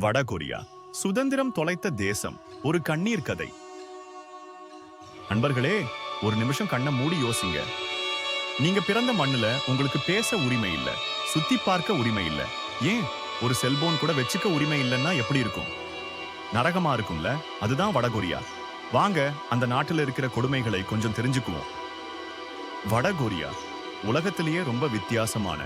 வடகொரியா. சுதந்திரம் தொலைத்த தேசம். ஒரு கண்ணீர் கதை. நண்பர்களே ஒரு நிமிஷம் கண்ணை மூடி யோசிங்க. நீங்க பிறந்த மண்ணுல உங்களுக்கு பேச உரிமை இல்ல. சுத்தி பார்க்க உரிமை இல்ல. ஏன்? ஒரு செல்போன் கூட வச்சுக்க உரிமை இல்லைன்னா எப்படி இருக்கும்? நரகமா இருக்கும்ல? அதுதான் வடகொரியா. வாங்க அந்த நாட்டுல இருக்கிற கொடுமைகளை கொஞ்சம் தெரிஞ்சுக்குவோம். வடகொரியா உலகத்திலேயே ரொம்ப வித்தியாசமான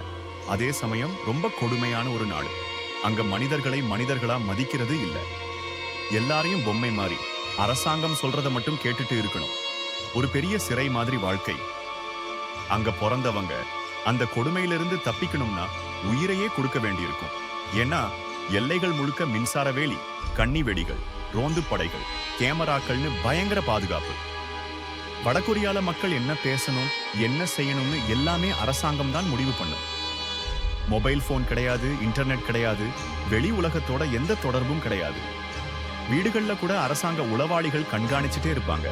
அதே சமயம் ரொம்ப கொடுமையான ஒரு நாடு. அங்க மனிதர்களை மனிதர்களா மதிக்கிறது இல்ல. எல்லாரையும் பொம்மை மாதிரி அரசாங்கம் சொல்றத மட்டும் கேட்டுட்டு இருக்கணும். ஒரு பெரிய சிறை மாதிரி வாழ்க்கை. அங்க பிறந்தவங்க அந்த கொடுமையிலிருந்து தப்பிக்கணும்னா உயிரையே கொடுக்க வேண்டியிருக்கும். ஏன்னா எல்லைகள் முழுக்க மின்சார வேலி கண்ணி வெடிகள் ரோந்து படைகள் கேமராக்கள்னு பயங்கர பாதுகாப்பு. வடகொரியால மக்கள் என்ன பேசணும் என்ன செய்யணும்னு எல்லாமே அரசாங்கம் தான் முடிவு பண்ணும். மொபைல் போன் கிடையாது இன்டர்நெட் கிடையாது வெளி உலகத்தோட எந்த தொடர்பும் கிடையாது. வீடுகள்ல கூட அரசாங்க உளவாளிகள் கண்காணிச்சுட்டே இருப்பாங்க.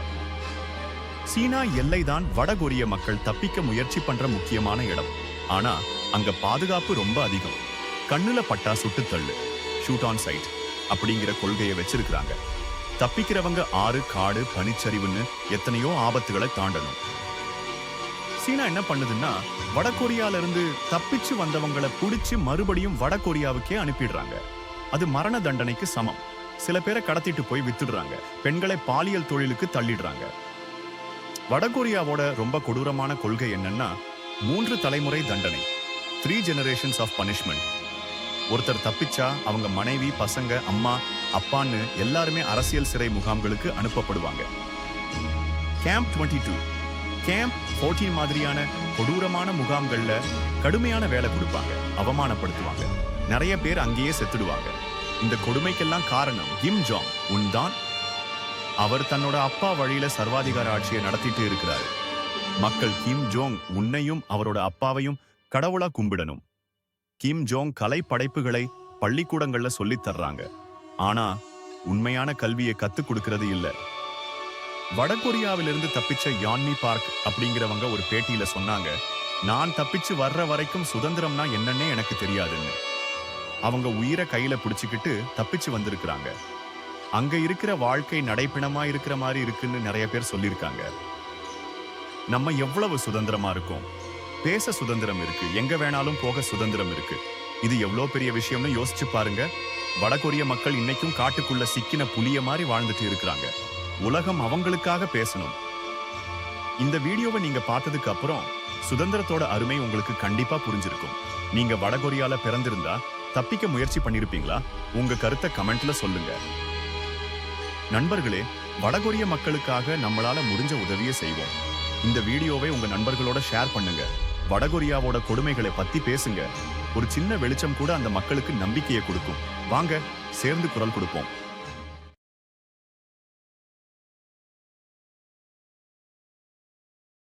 சீனா எல்லைதான் வடகொரிய மக்கள் தப்பிக்க முயற்சி பண்ற முக்கியமான இடம். ஆனா அங்க பாதுகாப்பு ரொம்ப அதிகம். கண்ணுல பட்டா சுட்டு தள்ளு. ஷூட் ஆன் சைட் அப்படிங்கிற கொள்கையை வச்சிருக்கிறாங்க. தப்பிக்கிறவங்க ஆறு காடு பனிச்சரிவுன்னு எத்தனையோ ஆபத்துகளை தாண்டணும். சீனா என்ன பண்ணுதுன்னா வடகொரியால இருந்து தப்பிச்சு வந்தவங்களை பிடிச்சு மறுபடியும் வடகொரியாவுக்கே அனுப்பிடுறாங்க. அது மரண தண்டனைக்கு சமம். சில பேரை கடத்திட்டு போய் வித்துடுறாங்க. பெண்களை பாலியல் தொழிலுக்கு தள்ளிடுறாங்க. வடகொரியாவோட ரொம்ப கொடூரமான கொள்கை என்னன்னா மூன்று தலைமுறை தண்டனை. த்ரீ ஜெனரேஷன்ஸ் ஆஃப் பனிஷ்மெண்ட் ஒருத்தர் தப்பிச்சா அவங்க மனைவி பசங்க அம்மா அப்பான்னு எல்லாருமே அரசியல் சிறை முகாம்களுக்கு அனுப்பப்படுவாங்க. கேம்ப் 22 டூ கேம்ப் 14 மாதிரியான கொடூரமான முகாம்கள்ல கடுமையான வேலை கொடுப்பாங்க. அவமானப்படுத்துவாங்க. நிறைய பேர் அங்கேயே செத்துடுவாங்க. இந்த கொடுமைக்கெல்லாம் காரணம் கிம் ஜாங் உன் தான். அவர் தன்னோட அப்பா வழியில சர்வாதிகார ஆட்சியை நடத்திட்டு இருக்கிறாரு. மக்கள் கிம் ஜோங் உன்னையும் அவரோட அப்பாவையும் கடவுளா கும்பிடணும். கிம் ஜோங் கலை படைப்புகளை பள்ளிக்கூடங்கள்ல சொல்லித் தர்றாங்க. ஆனா உண்மையான கல்வியை கத்துக் கொடுக்கறது இல்ல. வடகொரியாவிலிருந்து தப்பிச்ச யான்மி பார்க் அப்படிங்கிறவங்க ஒரு பேட்டியில சொன்னாங்க நான் தப்பிச்சு வர்ற வரைக்கும் சுதந்திரம்னா என்னன்னே எனக்கு தெரியாதுன்னு. அவங்க உயிரை கையில பிடிச்சிக்கிட்டு தப்பிச்சு வந்திருக்கிறாங்க. அங்க இருக்கிற வாழ்க்கை நடைப்பிணமா இருக்கிற மாதிரி இருக்குன்னு நிறைய பேர் சொல்லியிருக்காங்க. நம்ம எவ்வளவு சுதந்திரமா இருக்கோம்? பேச சுதந்திரம் இருக்கு. எங்க வேணாலும் போக சுதந்திரம் இருக்கு. இது எவ்வளவு பெரிய விஷயம்னு யோசிச்சு பாருங்க. வடகொரிய மக்கள் இன்னைக்கும் காட்டுக்குள்ள சிக்கின புலிய மாதிரி வாழ்ந்துட்டு இருக்கிறாங்க. உலகம் அவங்களுக்காக பேசணும். இந்த வீடியோவை நீங்க பார்த்ததுக்கு அப்புறம் சுதந்திரத்தோட அருமை உங்களுக்கு கண்டிப்பா புரிஞ்சிருக்கும். நீங்க வடகொரியால பிறந்திருந்தா தப்பிக்க முயற்சி பண்ணிருப்பீங்களா? உங்க கருத்தை கமெண்ட்ல சொல்லுங்க. நண்பர்களே வடகொரிய மக்களுக்காக நம்மளால முடிஞ்ச உதவியை செய்வோம். இந்த வீடியோவை உங்க நண்பர்களோட ஷேர் பண்ணுங்க. வடகொரியாவோட கொடுமைகளை பத்தி பேசுங்க. ஒரு சின்ன வெளிச்சம் கூட அந்த மக்களுக்கு நம்பிக்கையை கொடுக்கும். வாங்க சேர்ந்து குரல் கொடுப்போம்.